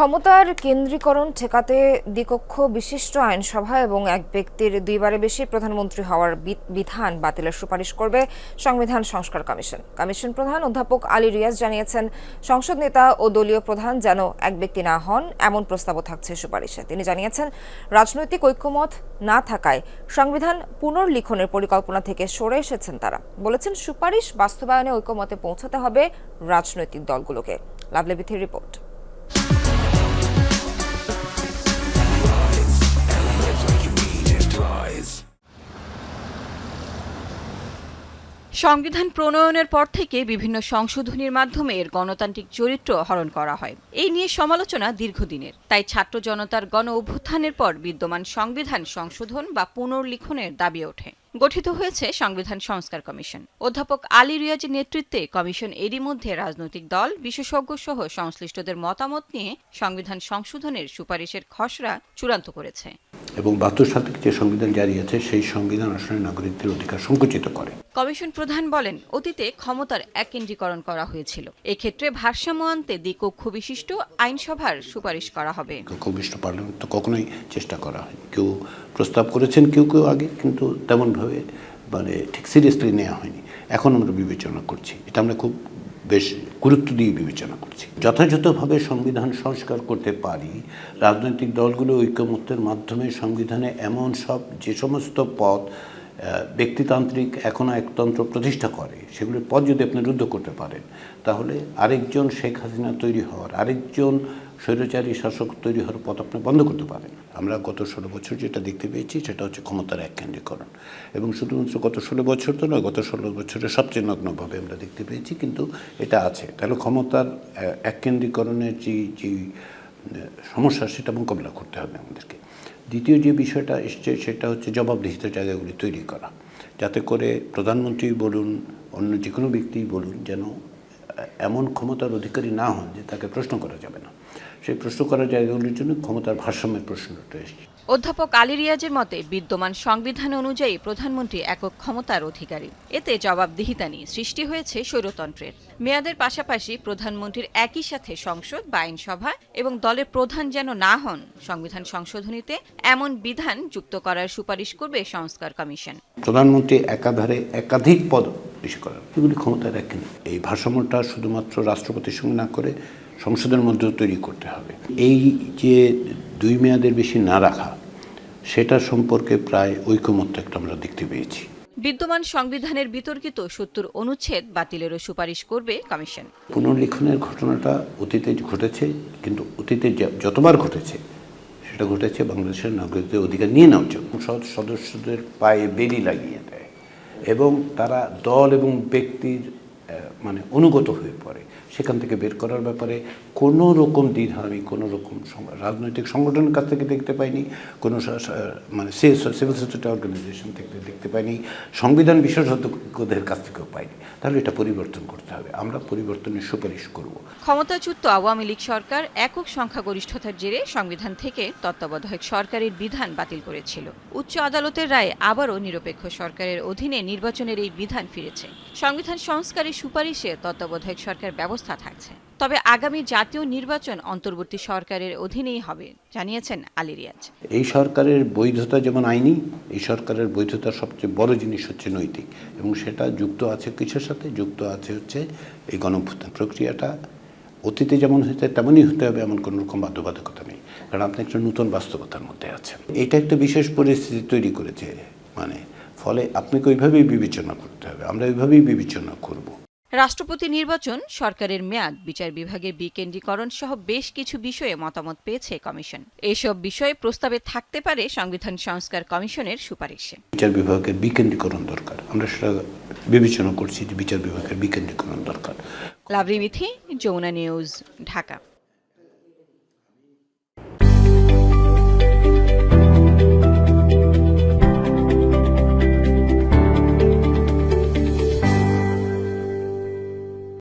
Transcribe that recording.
ক্ষমতার কেন্দ্রীকরণ ঠেকাতে দ্বিকক্ষ বিশিষ্ট আইনসভা এবং এক ব্যক্তির দুইবারে বেশি প্রধানমন্ত্রী হওয়ার বিধান বাতিলের সুপারিশ করবে সংবিধান সংস্কার কমিশন। কমিশন প্রধান অধ্যাপক আলী রিয়াজ জানিয়েছেন, সংসদ নেতা ও দলীয় প্রধান যেন এক ব্যক্তি না হন, এমন প্রস্তাবও থাকছে সুপারিশে। তিনি জানিয়েছেন, রাজনৈতিক ঐক্যমত না থাকায় সংবিধান পুনর্লিখনের পরিকল্পনা থেকে সরে এসেছেন তারা। বলেছেন, সুপারিশ বাস্তবায়নে ঐক্যমতে পৌঁছাতে হবে রাজনৈতিক দলগুলোকে। লাভলেবিথির রিপোর্ট। সংবিধান প্রণয়নের পর থেকে বিভিন্ন সংশোধনীর মাধ্যমে এর গণতান্ত্রিক চরিত্র হরণ করা হয়। এই নিয়ে সমালোচনা দীর্ঘদিনের। তাই ছাত্র জনতার গণ অভ্যুত্থানের পর বিদ্যমান সংবিধান সংশোধন বা পুনর্লিখনের দাবি ওঠে। গঠিত হয়েছে সংবিধান সংস্কার কমিশন। অধ্যাপক আলী রিয়াজের নেতৃত্বে কমিশন এরই মধ্যে রাজনৈতিক দল বিশেষজ্ঞ সহ সংশ্লিষ্টদের মতামত নিয়ে সংবিধান সংশোধনের সুপারিশের খসড়া চূড়ান্ত করেছে। এবং বাহাত্তর সাল যে সংবিধান জারি আছে সেই সংবিধান আসলে নাগরিকদের অধিকার সংকুচিত করে। কমিশন প্রধান বলেন অতীতে ক্ষমতার এককেন্দ্রীকরণ করা হয়েছিল। এক্ষেত্রে ভারসাম্য আনতে দ্বিকক্ষ বিশিষ্ট আইনসভার সুপারিশ করা হবে। কমিশন পার্লামেন্ট তো কখনোই চেষ্টা করা হয়। কেউ প্রস্তাব করেছেন কেউ কেউ আগে কিন্তু তেমনভাবে মানে ঠিক সিরিয়াসলি নেওয়া হয়নি। এখন আমরা বিবেচনা করছি। এটা আমরা খুব বেশ গুরুত্ব দিয়ে বিবেচনা করছি। যথাযথভাবে সংবিধান সংস্কার করতে পারি রাজনৈতিক দলগুলো ঐক্যমত্যের মাধ্যমে সংবিধানে এমন সব যে সমস্ত আহ, ব্যক্তিতান্ত্রিক এখনও একতন্ত্র প্রতিষ্ঠা করে সেগুলোর পথ যদি আপনি রুদ্ধ করতে পারেন তাহলে আরেকজন শেখ হাসিনা তৈরি হওয়ার আরেকজন স্বৈরচারী শাসক তৈরি হওয়ার পথ আপনি বন্ধ করতে পারেন। আমরা গত ষোলো বছর যেটা দেখতে পেয়েছি, সেটা হচ্ছে ক্ষমতার এককেন্দ্রীকরণ। এবং শুধুমাত্র গত ষোলো বছর তো নয়, গত ষোলো বছরের সবচেয়ে নগ্নভাবে আমরা দেখতে পেয়েছি, কিন্তু এটা আছে। তাহলে ক্ষমতার এককেন্দ্রীকরণের যে যে সমস্যা, সেটা মোকাবিলা করতে হবে আমাদেরকে। দ্বিতীয় যে বিষয়টা এসছে, সেটা হচ্ছে জবাবদিহিত জায়গাগুলি তৈরি করা। যাতে করে প্রধানমন্ত্রী বলুন, অন্য যে কোনো ব্যক্তিই বলুন, যেন এমন ক্ষমতার অধিকারী না হন যে তাকে প্রশ্ন করা যাবে না। সেই প্রশ্ন করার জায়গাগুলির জন্য ক্ষমতার ভারসাম্যের প্রশ্নটা এসছে। অধ্যাপক আলী রিয়াজের মতে বিদ্যমান সংবিধান অনুযায়ী প্রধানমন্ত্রী একক ক্ষমতার অধিকারী। এতে জবাবদিহিতা নিয়ে সৃষ্টি হয়েছে স্বৈরতন্ত্রের। মেয়াদের পাশাপাশি প্রধানমন্ত্রীর একই সাথে সংসদ বা আইনসভা এবং দলের প্রধান যেন না হন সংবিধান সংশোধনীতে এমন বিধান যুক্ত করার সুপারিশ করবে সংস্কার কমিশন। প্রধানমন্ত্রী একাধারে একাধিক পদ বেশি করেন। এগুলি ক্ষমতার এক এই ভারসাম্যটা শুধুমাত্র রাষ্ট্রপতির সঙ্গে না করে সংসদের মধ্যেও তৈরি করতে হবে। এই যে দুই মেয়াদের বেশি না রাখা সেটা সম্পর্কে প্রায় ঐকমত্য একটা আমরা দেখতে পেয়েছি। বিদ্যমান সংবিধানের বিতর্কিত সত্তর অনুচ্ছেদ বাতিলেরও সুপারিশ করবে কমিশন। পুনর্লিখনের ঘটনাটা অতীতে ঘটেছে কিন্তু অতীতে যতবার ঘটেছে সেটা ঘটেছে বাংলাদেশের নাগরিকদের অধিকার নিয়ে নেওয়ার জন্য। সংসদ সদস্যদের পায়ে বেরি লাগিয়ে দেয়। এবং তারা দল এবং ব্যক্তির মানে অনুগত হয়ে পড়ে। সেখান থেকে বের করার ব্যাপারে কোনো রকম দ্বিধা আমি কোনো রকম রাজনৈতিক সংগঠনের কাছ থেকে দেখতে পাইনি, কোনো মানে সিভিল সোসাইটি অর্গানাইজেশন থেকে দেখতে পাইনি, সংবিধান বিশেষজ্ঞদের কাছ থেকেও পাইনি। তাহলে এটা পরিবর্তন করতে হবে। আমরা পরিবর্তনের সুপারিশ করব। ক্ষমতাচ্যুত আওয়ামী লীগ সরকার একক সংখ্যাগরিষ্ঠতার জেরে সংবিধান থেকে তত্ত্বাবধায়ক সরকারের বিধান বাতিল করেছিল। উচ্চ আদালতের রায়ে আবারও নিরপেক্ষ সরকারের অধীনে নির্বাচনের এই বিধান ফিরেছে। সংবিধান সংস্কারের সুপারিশে তত্ত্বাবধায়ক সরকার ব্যবস্থা থাকছে। তবে আগামী জাতীয় নির্বাচন অন্তর্বর্তী সরকারের অধীনেই হবে, জানিয়েছেন আলী রিয়াজ। এই সরকারের বৈধতা যেমন আইনি, এই সরকারের বৈধতার সবচেয়ে বড় জিনিস হচ্ছে নৈতিক এবং সেটা যুক্ত আছে কিছুর সাথে? যুক্ত আছে হচ্ছে এই গণভ্যুত্থান প্রক্রিয়াটা। অতীতে যেমন হতে তেমনই হতে হবে এমন কোনো রকম বাধ্যবাধকতা নেই। কারণ আপনি একটা নতুন বাস্তবতার মধ্যে আছেন। এটা একটা বিশেষ পরিস্থিতি তৈরি করেছে। মানে ফলে আপনাকে ওইভাবেই বিবেচনা করতে হবে। আমরা ওইভাবেই বিবেচনা করব। রাষ্ট্রপতি নির্বাচন সরকারের মেয়াদ বিচার বিভাগের বিকেন্দ্রীকরণ সহ বেশ কিছু বিষয়ে মতামত পেয়েছে কমিশন। এসব বিষয়ে প্রস্তাবে থাকতে পারে সংবিধান সংস্কার কমিশনের সুপারিশে। বিচার বিভাগের বিকেন্দ্রীকরণ দরকার। আমরা সেটা বিবেচনা করছি যে বিচার বিভাগের বিকেন্দ্রীকরণ দরকার। লাভরি মিথি যমুনা নিউজ ঢাকা।